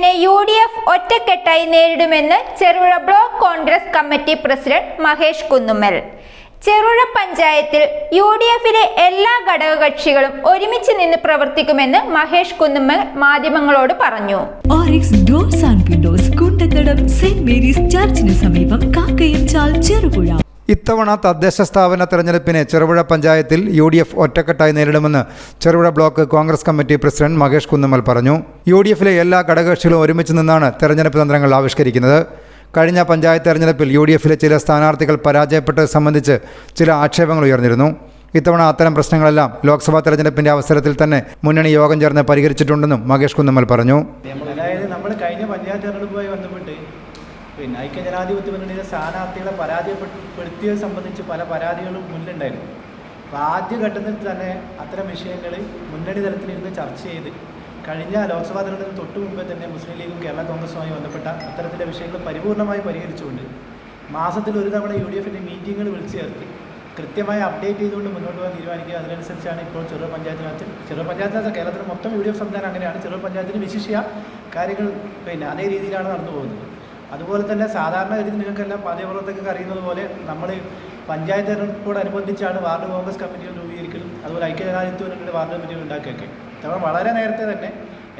തെരഞ്ഞെടുപ്പിനെ U D F ഒറ്റക്കെട്ടായി നേരിടുമെന്ന് Cherupuzha block Congress committee president Mahesh Kunnummal. Cherupuzha പഞ്ചായത്തിൽ യു ഡി എഫിലെ എല്ലാ ഘടകകക്ഷികളും ഒരുമിച്ച് നിന്ന് പ്രവർത്തിക്കുമെന്ന് മഹേഷ് കുന്നുമ്മൽ മാധ്യമങ്ങളോട് പറഞ്ഞു. Doors and windows Kundathadam saint Mary's ചർച്ചിന് സമീപം കാക്കയം ചാൽ ചെറുപുഴ. ഇത്തവണ തദ്ദേശ സ്ഥാപന തെരഞ്ഞെടുപ്പിനെ ചെറുപുഴ പഞ്ചായത്തിൽ യു ഡി എഫ് ഒറ്റക്കെട്ടായി നേരിടുമെന്ന് Cherupuzha block Congress committee president Mahesh Kunnammal പറഞ്ഞു. യു ഡി എഫിലെ എല്ലാ ഘടകകക്ഷികളും ഒരുമിച്ച് നിന്നാണ് തെരഞ്ഞെടുപ്പ് തന്ത്രങ്ങൾ ആവിഷ്കരിക്കുന്നത്. കഴിഞ്ഞ പഞ്ചായത്ത് തെരഞ്ഞെടുപ്പിൽ യു ഡി എഫിലെ ചില സ്ഥാനാർത്ഥികൾ പരാജയപ്പെട്ടത് സംബന്ധിച്ച് ചില ആക്ഷേപങ്ങൾ ഉയർന്നിരുന്നു. ഇത്തവണ അത്തരം പ്രശ്നങ്ങളെല്ലാം ലോക്സഭാ തെരഞ്ഞെടുപ്പിന്റെ അവസരത്തിൽ തന്നെ മുന്നണി യോഗം ചേർന്ന് പരിഹരിച്ചിട്ടുണ്ടെന്നും മഹേഷ് കുന്നമ്മൽ പറഞ്ഞു. അതായത് നമ്മൾ കഴിഞ്ഞ പഞ്ചായത്ത് തെരഞ്ഞെടുപ്പുമായി ബന്ധപ്പെട്ട് പിന്നെ ഐക്യജനാധിപത്യ മുന്നണിയിലെ സ്ഥാനാർത്ഥികളെ പരാജയപ്പെടുത്തിയത് സംബന്ധിച്ച് പല പരാതികളും മുന്നിലുണ്ടായിരുന്നു. അപ്പോൾ ആദ്യ ഘട്ടത്തിൽ തന്നെ അത്തരം വിഷയങ്ങൾ മുന്നണി തലത്തിലിരുന്ന് ചർച്ച ചെയ്ത് കഴിഞ്ഞ ലോക്സഭാ തെരഞ്ഞെടുപ്പിന് തൊട്ട് മുമ്പേ തന്നെ മുസ്ലിം ലീഗും കേരള കോൺഗ്രസുമായി ബന്ധപ്പെട്ട അത്തരത്തിലെ വിഷയങ്ങൾ പരിപൂർണമായി പരിഹരിച്ചുകൊണ്ട് മാസത്തിൽ ഒരു തവണ യു ഡി എഫിന്റെ മീറ്റിങ്ങുകൾ വിളിച്ചു ചേർത്ത് കൃത്യമായി അപ്ഡേറ്റ് ചെയ്തുകൊണ്ട് മുന്നോട്ട് പോകാൻ തീരുമാനിക്കുക. അതിനനുസരിച്ചാണ് ഇപ്പോൾ ചെറു പഞ്ചായത്തിനകത്ത് ചെറു പഞ്ചായത്തിനകത്ത് കേരളത്തിൽ മൊത്തം യു ഡി എഫ് സംവിധാനം അങ്ങനെയാണ്. ചെറു പഞ്ചായത്തിന് വിശിഷ്യ കാര്യങ്ങൾ പിന്നെ അതേ രീതിയിലാണ് നടന്നു പോകുന്നത്. അതുപോലെ തന്നെ സാധാരണ ഗതിയിൽ നിങ്ങൾക്കെല്ലാം പാചകപ്രവർത്തകർക്ക് അറിയുന്നത് പോലെ നമ്മൾ പഞ്ചായത്ത് തെരഞ്ഞെടുപ്പോടനുബന്ധിച്ചാണ് വാർഡ് കോൺഗ്രസ് കമ്മിറ്റികൾ രൂപീകരിക്കലും അതുപോലെ ഐക്യജനാധിപത്യ മുന്നണിയുടെ വാർഡ് കമ്മിറ്റികൾ ഉണ്ടാക്കുകയൊക്കെ. നമ്മൾ വളരെ നേരത്തെ തന്നെ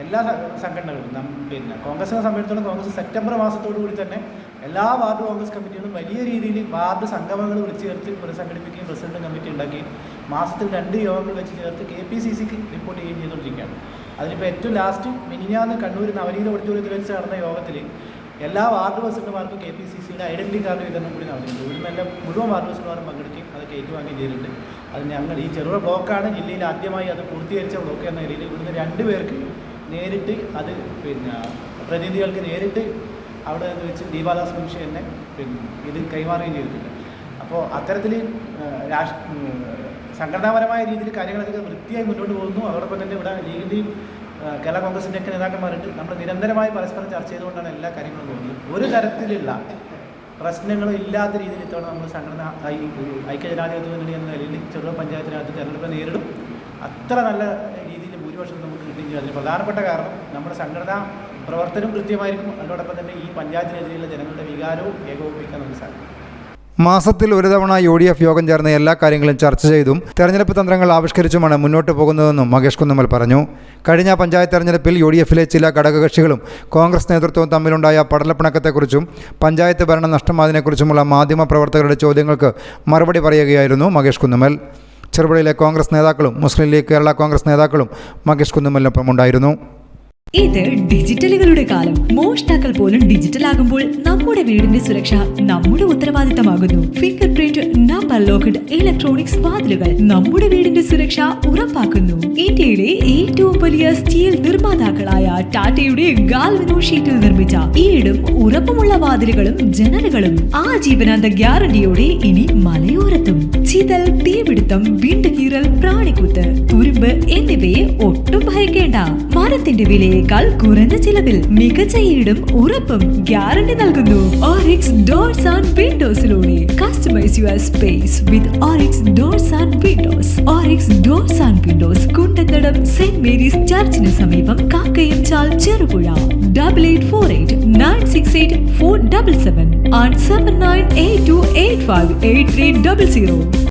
എല്ലാ സംഘടനകളും പിന്നെ കോൺഗ്രസിനെ സംബന്ധിച്ചിടത്തോളം കോൺഗ്രസ് സെപ്റ്റംബർ മാസത്തോടു കൂടി തന്നെ എല്ലാ വാർഡ് കോൺഗ്രസ് കമ്മിറ്റികളും വലിയ രീതിയിൽ വാർഡ് സംഗമങ്ങൾ വിളിച്ചു ചേർത്ത് പുനഃസംഘടിപ്പിക്കുകയും പ്രസിഡന്റ് കമ്മിറ്റി ഉണ്ടാക്കി മാസത്തിൽ രണ്ട് യോഗങ്ങൾ വെച്ച് ചേർത്ത് കെ പി സി സിക്ക് റിപ്പോർട്ട് ചെയ്യുകയും ചെയ്തുകൊണ്ടിരിക്കുകയാണ്. അതിലിപ്പോൾ ഏറ്റവും ലാസ്റ്റ് മിനിഞ്ഞാന്ന് കണ്ണൂർ നവനീത ഓഡിറ്റോറിയത്തിൽ വെച്ച് നടന്ന യോഗത്തിൽ എല്ലാ വാർഡ് പ്രസിഡന്റുമാർക്കും കെ പി സി സിയുടെ ഐഡന്റിറ്റി കാർഡ് വിതരണം കൂടി നടന്നിട്ടുണ്ട് ഇവിടുന്ന് എല്ലാ മുഴുവൻ വാർഡ് പ്രസിഡന്റുമാരും പങ്കെടുക്കുകയും അത് ഏറ്റുവാങ്ങുകയും ചെയ്തിട്ടുണ്ട്. അത് ഞങ്ങൾ ഈ ചെറുപുഴ ബ്ലോക്കാണ്. ജില്ലയിൽ ആദ്യമായി അത് പൂർത്തീകരിച്ച ബ്ലോക്ക് എന്ന നിലയിൽ ഇവിടുന്ന് രണ്ട് പേർക്ക് നേരിട്ട് അത് പിന്നെ പ്രതിനിധികൾക്ക് നേരിട്ട് അവിടെ നിന്ന് വെച്ച് ദീപാദാസ് മുൻഷി തന്നെ പിന്നെ ഇത് കൈമാറുകയും ചെയ്തിട്ടുണ്ട്. അപ്പോൾ അത്തരത്തിൽ രാഷ്ട്ര സംഘടനാപരമായ രീതിയിൽ കാര്യങ്ങളൊക്കെ വൃത്തിയായി മുന്നോട്ട് പോകുന്നു. അതോടൊപ്പം തന്നെ ഇവിടെ ലീഗിന്റെയും കേരള കോൺഗ്രസിന്റെ ഒക്കെ നേതാക്കന്മാരുണ്ട്. നമ്മൾ നിരന്തരമായി പരസ്പരം ചർച്ച ചെയ്തുകൊണ്ടാണ് എല്ലാ കാര്യങ്ങളും പോകുന്നത് ഒരു തരത്തിലുള്ള പ്രശ്നങ്ങളും ഇല്ലാത്ത രീതിയിൽ ഇത്തവണ നമ്മൾ സംഘടന ഐക്യജനാധിപത്യ മുന്നണി എന്ന നിലയിൽ ചെറുപ്പ പഞ്ചായത്തിനകത്ത് തെരഞ്ഞെടുപ്പ് നേരിടും. അത്ര നല്ല രീതിയിൽ ഭൂരിപക്ഷം നമുക്ക് കിട്ടുകയും അതിന് പ്രധാനപ്പെട്ട കാരണം നമ്മുടെ സംഘടനാ പ്രവർത്തനവും കൃത്യമായിരിക്കും. അതോടൊപ്പം തന്നെ ഈ പഞ്ചായത്തിനെതിരെയുള്ള ജനങ്ങളുടെ വികാരവും ഏകോപിപ്പിക്കാൻ നമുക്ക് സാധിക്കും. മാസത്തിൽ ഒരു തവണ യു ഡി എഫ് യോഗം ചേർന്ന് എല്ലാ കാര്യങ്ങളും ചർച്ച ചെയ്തും തെരഞ്ഞെടുപ്പ് തന്ത്രങ്ങൾ ആവിഷ്കരിച്ചുമാണ് മുന്നോട്ട് പോകുന്നതെന്നും മഹേഷ് കുന്നമ്മൽ പറഞ്ഞു. കഴിഞ്ഞ പഞ്ചായത്ത് തെരഞ്ഞെടുപ്പിൽ യു ഡി എഫിലെ ചില ഘടകകക്ഷികളും കോൺഗ്രസ് നേതൃത്വവും തമ്മിലുണ്ടായ പടലപ്പിണക്കത്തെക്കുറിച്ചും പഞ്ചായത്ത് ഭരണ നഷ്ടമായതിനെക്കുറിച്ചുമുള്ള മാധ്യമ പ്രവർത്തകരുടെ ചോദ്യങ്ങൾക്ക് മറുപടി പറയുകയായിരുന്നു മഹേഷ് കുന്നമ്മൽ. ചെറുപുഴയിലെ കോൺഗ്രസ് നേതാക്കളും മുസ്ലിം ലീഗ് കേരള കോൺഗ്രസ് നേതാക്കളും മഹേഷ് കുന്നുമ്മലിനൊപ്പം ഉണ്ടായിരുന്നു ഇത് ഡിജിറ്റലുകളുടെ കാലം. മോഷ്ടാക്കൾ പോലും ഡിജിറ്റൽ ആകുമ്പോൾ നമ്മുടെ വീടിന്റെ സുരക്ഷ നമ്മുടെ ഉത്തരവാദിത്തമാകുന്നു. Finger print number locked electronics വാതിലുകൾ നമ്മുടെ വീടിന്റെ സുരക്ഷ ഉറപ്പാക്കുന്നു. ഇന്ത്യയിലെ ഏറ്റവും വലിയ സ്റ്റീൽ നിർമ്മാതാക്കളായ ടാറ്റയുടെ ഗാൽവിനോ ഷീറ്റിൽ നിർമ്മിച്ച ഈടും ഉറപ്പുമുള്ള വാതിലുകളും ജനലുകളും ആജീവനാന്ത ഗ്യാരണ്ടിയോടെ ഇനി മലയോരത്തും. ചിതൽ തീപിടുത്തം വീണ്ടുകീറൽ പ്രാണിക്കുത്ത് തുരുമ്പ് എന്നിവയെ ഒട്ടും ഭയക്കേണ്ട. മരത്തിന്റെ വിലയേക്കാൾ കുറഞ്ഞ ചിലവിൽ മികച്ച ഈടും ഉറപ്പും ഗ്യാരണ്ടി നൽകുന്നു. Orix doors and വിൻഡോസിലൂടെ customise your space with Orix doors Orix doors and windows Kundathadam saint Mary's ചർച്ചിന് സമീപം Kakkayamchal Cherupuzha. Double eight four eight nine six eight four double seven and seven nine eight two eight five eight three double zero